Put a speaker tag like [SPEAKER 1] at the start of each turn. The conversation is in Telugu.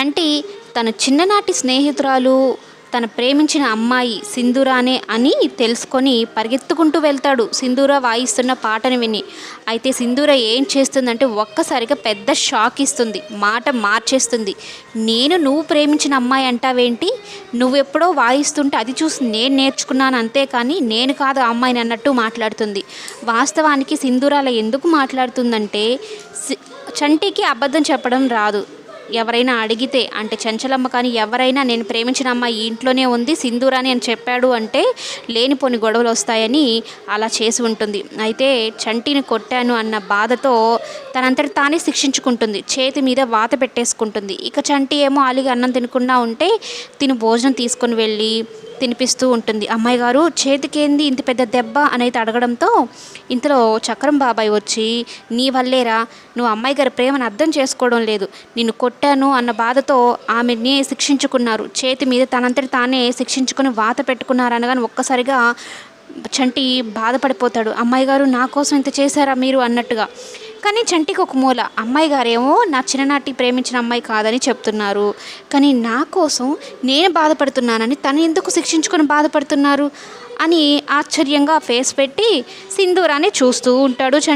[SPEAKER 1] చంటి తన చిన్ననాటి స్నేహితురాలు తన ప్రేమించిన అమ్మాయి సింధూరానే అని తెలుసుకొని పరిగెత్తుకుంటూ వెళ్తాడు. సింధూర వాయిస్తున్న పాటను విని. అయితే సింధూర ఏం చేస్తుందంటే ఒక్కసారిగా పెద్ద షాక్ ఇస్తుంది. మాట మార్చేస్తుంది. నేను నువ్వు ప్రేమించిన అమ్మాయి అంటావేంటి? నువ్వెప్పుడో వాయిస్తుంటే అది చూసి నేను నేర్చుకున్నాను అంతే కానీ నేను కాదు ఆ అమ్మాయిని అన్నట్టు మాట్లాడుతుంది. వాస్తవానికి సింధూరాల ఎందుకు మాట్లాడుతుందంటే సి- చంటికి అబద్ధం చెప్పడం రాదు. ఎవరైనా అడిగితే అంటే చంచలమ్మ కానీ ఎవరైనా నేను ప్రేమించిన అమ్మాయి ఇంట్లోనే ఉంది సింధూరాని అని చెప్పాడు అంటే లేనిపోని గొడవలు వస్తాయని అలా చేసి ఉంటుంది. అయితే చంటిని కొట్టాను అన్న బాధతో తనంతటి తానే శిక్షించుకుంటుంది. చేతి మీద వాత పెట్టేసుకుంటుంది. ఇక చంటి ఏమో అలిగి అన్నం తినకుండా ఉంటే తిను భోజనం తీసుకొని వెళ్ళి తినిపిస్తూ ఉంటుంది. అమ్మాయి గారు చేతికేంది ఇంత పెద్ద దెబ్బ? అనేది అడగడంతో ఇంతలో చక్రం బాబాయ్ వచ్చి నీ వల్లేరా నువ్వు అమ్మాయి గారి ప్రేమను అర్థం చేసుకోవడం లేదు. నిన్ను కొట్టాను అన్న బాధతో ఆమెని శిక్షించుకున్నారు. చేతి మీద తనంతటి తానే శిక్షించుకుని వాత పెట్టుకున్నారనగాని ఒక్కసారిగా చంటి బాధపడిపోతాడు. అమ్మాయి గారు నా కోసం ఇంత చేశారా మీరు? అన్నట్టుగా. కానీ చంటికి ఒక మూల. అమ్మాయి గారేమో నా చిన్ననాటి ప్రేమించిన అమ్మాయి కాదని చెప్తున్నారు. కానీ నా కోసం నేను బాధపడుతున్నానని తను ఎందుకు శిక్షించుకొని బాధపడుతున్నారు? అని ఆశ్చర్యంగా ఫేస్ పెట్టి సింధూరాన్ని చూస్తూ ఉంటాడు చంటి